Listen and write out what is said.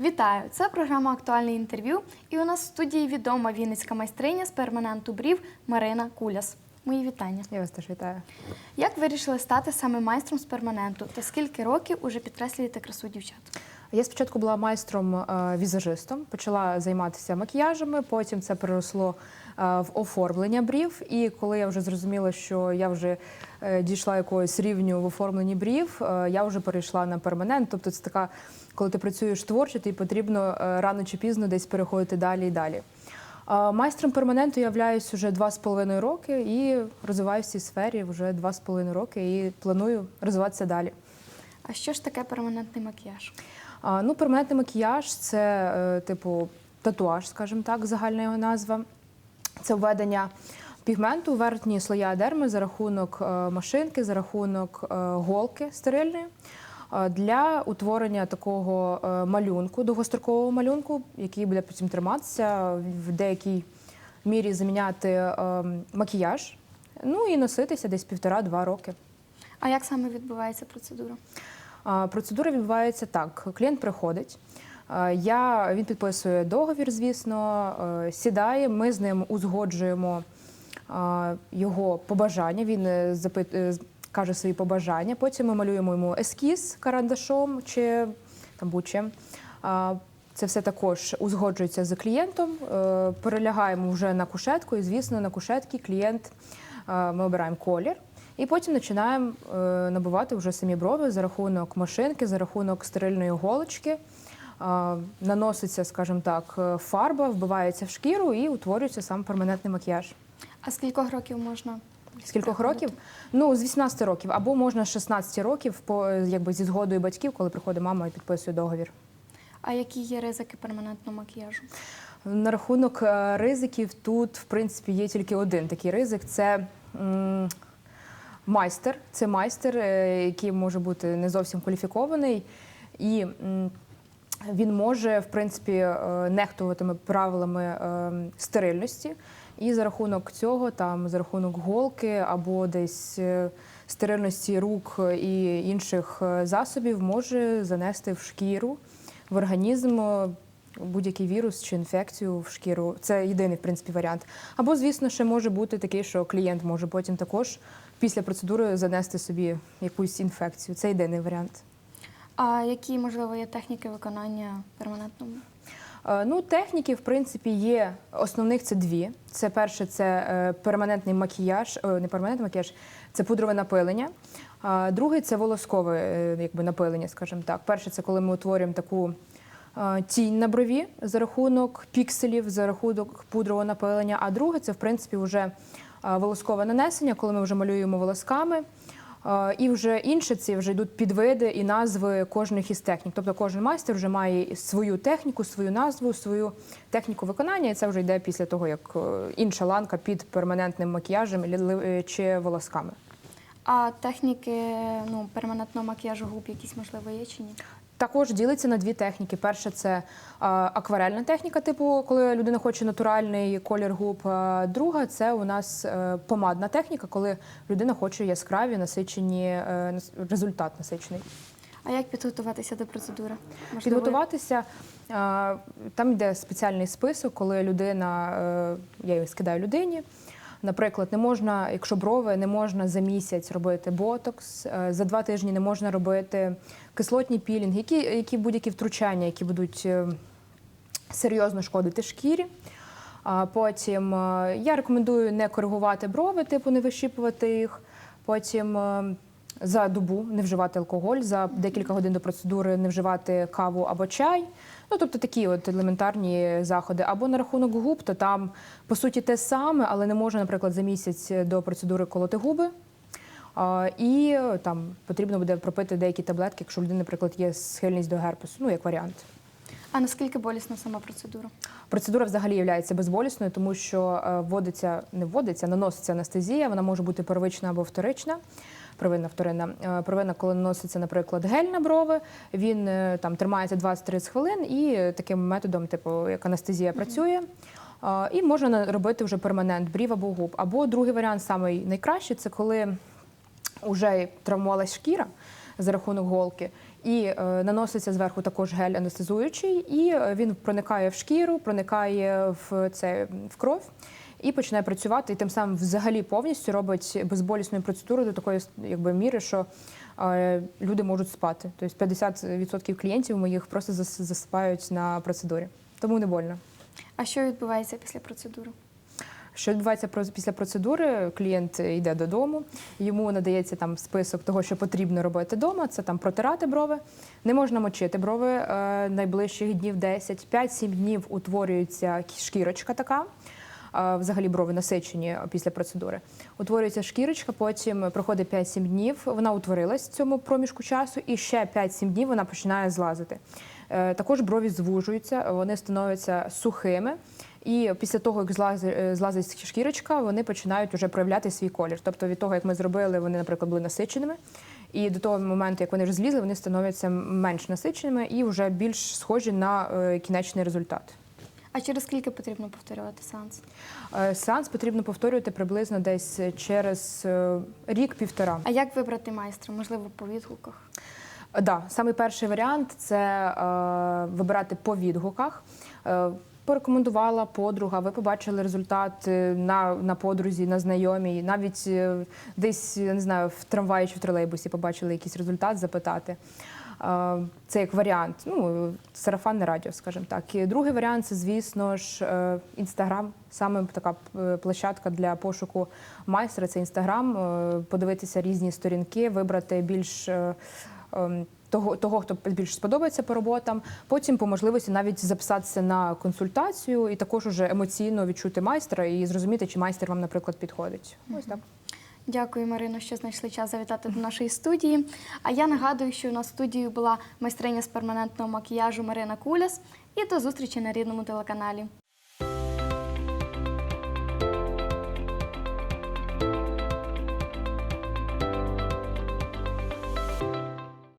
Вітаю! Це програма Актуальне інтерв'ю. І у нас в студії відома вінницька майстриня з перманенту брів Марина Куляс. Мої вітання. Я вас теж вітаю. Як вирішили стати саме майстром з перманенту? Та скільки років уже підкреслюєте красу дівчат? Я спочатку була майстром е, почала займатися макіяжами, потім це переросло е, в оформлення брів. І коли я вже зрозуміла, що я вже е, дійшла якогось рівню в оформленні брів, я вже перейшла на перманент. Тобто це така, коли ти працюєш творчо, тобі потрібно рано чи пізно десь переходити далі і далі. Майстром перманенту являюсь вже два з половиною роки і розвиваюся в цій сфері вже два з половиною роки і планую розвиватися далі. А що ж таке перманентний макіяж? Ну, перманентний макіяж це е, типу татуаж, скажімо так, загальна його назва. Це введення пігменту верхні слоя дерми за рахунок е, машинки, за рахунок е, голки стерильної. Для утворення такого малюнку, довгострокового малюнку, який буде потім триматися, в деякій мірі заміняти макіяж, ну і носитися десь півтора-два роки. А як саме відбувається процедура? Процедура відбувається так: клієнт приходить. Я, він підписує договір, звісно, сідає. Ми з ним узгоджуємо його побажання. Він е, запит, е, каже свої побажання. Потім ми малюємо йому ескіз карандашом чи там будь-чим. Це все також узгоджується з клієнтом. е, Перелягаємо вже на кушетку, і звісно, на кушетці клієнт ми обираємо колір. І потім починаємо е, набивати вже самі брови за рахунок машинки, за рахунок стерильної голочки. Е, наноситься, скажімо так, е, фарба, вбивається в шкіру і утворюється сам перманентний макіяж. А скількох років можна? З кількох років? Ну, з 18 років, або можна з 16 років, по, якби зі згодою батьків, коли приходить мама і підписує договір. А які є ризики перманентного макіяжу? На рахунок ризиків тут, в принципі, є тільки один такий ризик це м, майстер. Це майстер, е, який може бути не зовсім кваліфікований, і він може, в принципі, е, нехтуватиме правилами е, стерильності. І за рахунок цього, там за рахунок голки або десь стерильності рук і інших засобів, може занести в шкіру, в організм будь-який вірус чи інфекцію в шкіру. Це єдиний в принципі варіант. Або, звісно, ще може бути такий, що клієнт може потім також після процедури занести собі якусь інфекцію. Це єдиний варіант. А які, можливо, є техніки виконання перманентного? Е, Ну, техніки, в принципі, є. Основних це дві. Це перше, це е, перманентний макіяж, е, не перманентний макіяж, це пудрове напилення. Другий це волоскове якби, напилення, скажімо так. Перше, це коли ми утворюємо таку тінь на брові за рахунок пікселів, за рахунок пудрового напилення. А друге це, в принципі, вже е, волоскове нанесення, коли ми вже малюємо волосками. Е, І вже інші ці вже йдуть підвиди і назви кожних із технік. Тобто кожен майстер вже має свою техніку, свою назву, свою техніку виконання, і це вже йде після того, як е, інша ланка під перманентним макіяжем е, чи волосками. А техніки ну, перманентного макіяжу губ якісь, можливо, є чи ні? Також ділиться на дві техніки. Перша це е, акварельна техніка, типу, коли людина хоче натуральний колір губ. Друга це у нас е, помадна техніка, коли людина хоче яскраві насичені е, результат насичений. А як підготуватися до процедури? Можливо, Підготуватися там йде спеціальний список, коли людина, е, я її скидаю людині. Наприклад, не можна, якщо брови, не можна за місяць робити ботокс, е, за два тижні не можна робити кислотні пілінги, які, які будь-які втручання, які будуть е, серйозно шкодити шкірі. А потім е, я рекомендую не коригувати брови, типу не вищіпувати їх. Потім за добу не вживати алкоголь, за декілька годин до процедури не вживати каву або чай. Ну, тобто такі от елементарні заходи. Або на рахунок губ, то там по суті те саме, але не можна, наприклад, за місяць до процедури колоти губи. І е, там потрібно буде пропити деякі таблетки, якщо у людини, наприклад, є схильність до герпесу, ну як варіант. А наскільки болісна сама процедура? Процедура взагалі є безболісною, тому що е, вводиться, не вводиться, наноситься анестезія. Вона може бути первична або вторична. Первинна, вторинна. Е, Первинна, коли наноситься, наприклад, гель на брови, він е, там тримається 20-30 хвилин, і таким методом, типу, як анестезія, працює. Е, І можна на- робити вже перманент брів або губ. Або другий варіант, самий найкращий, це коли вже травмувалась шкіра за рахунок голки, І е, наноситься зверху також гель анестезуючий, і він проникає в шкіру, проникає в це в кров і починає працювати. І тим самим взагалі повністю робить безболісну процедуру до такої якби міри, що е, люди можуть спати. Тобто 50% клієнтів моїх просто засипають на процедурі, тому не больно. А що відбувається після процедури? Що відбувається після процедури? Клієнт йде додому, йому надається там список того, що потрібно робити вдома. Це там протирати брови. Не можна мочити брови е, найближчих днів 10. 5-7 днів утворюється шкірочка така. Взагалі брови насичені після процедури. Утворюється шкірочка, потім проходить 5-7 днів. Вона утворилась в цьому проміжку часу, і ще 5-7 днів вона починає злазити. Е, Також брові звужуються, вони становляться сухими. І після того, як злазить, е, шкірочка, вони починають вже проявляти свій колір. Тобто від того, як ми зробили, вони, наприклад, були насиченими. І до того моменту, як вони вже злізли, вони становляться менш насиченими і вже більш схожі на е, кінечний результат. А через скільки потрібно повторювати сеанс? Е, Сеанс потрібно повторювати приблизно десь через е, рік-півтора. А як вибрати майстра? Можливо, по відгуках? Так, да, саме перший варіант це е, вибирати по відгуках. Е, порекомендувала подруга, ви побачили результат е, на, на подрузі, на знайомій, навіть е, десь я не знаю, в трамваї чи в тролейбусі побачили якийсь результат, запитати. Е, Це як варіант, ну сарафанне радіо, скажімо так. І другий варіант це, звісно ж, інстаграм. Саме така е, площадка для пошуку майстра. Це інстаграм. Е, Подивитися різні сторінки, вибрати більш е, ем, того, того, хто більш сподобається по роботам. Потім, по можливості, навіть записатися на консультацію і також уже емоційно відчути майстра і зрозуміти, чи майстер вам, наприклад, підходить. Ось так. Дякую, Марино, що знайшли час завітати до нашої студії. А я нагадую, що у нас студією була майстриня з перманентного макіяжу Марина Куляс. І до зустрічі на рідному телеканалі.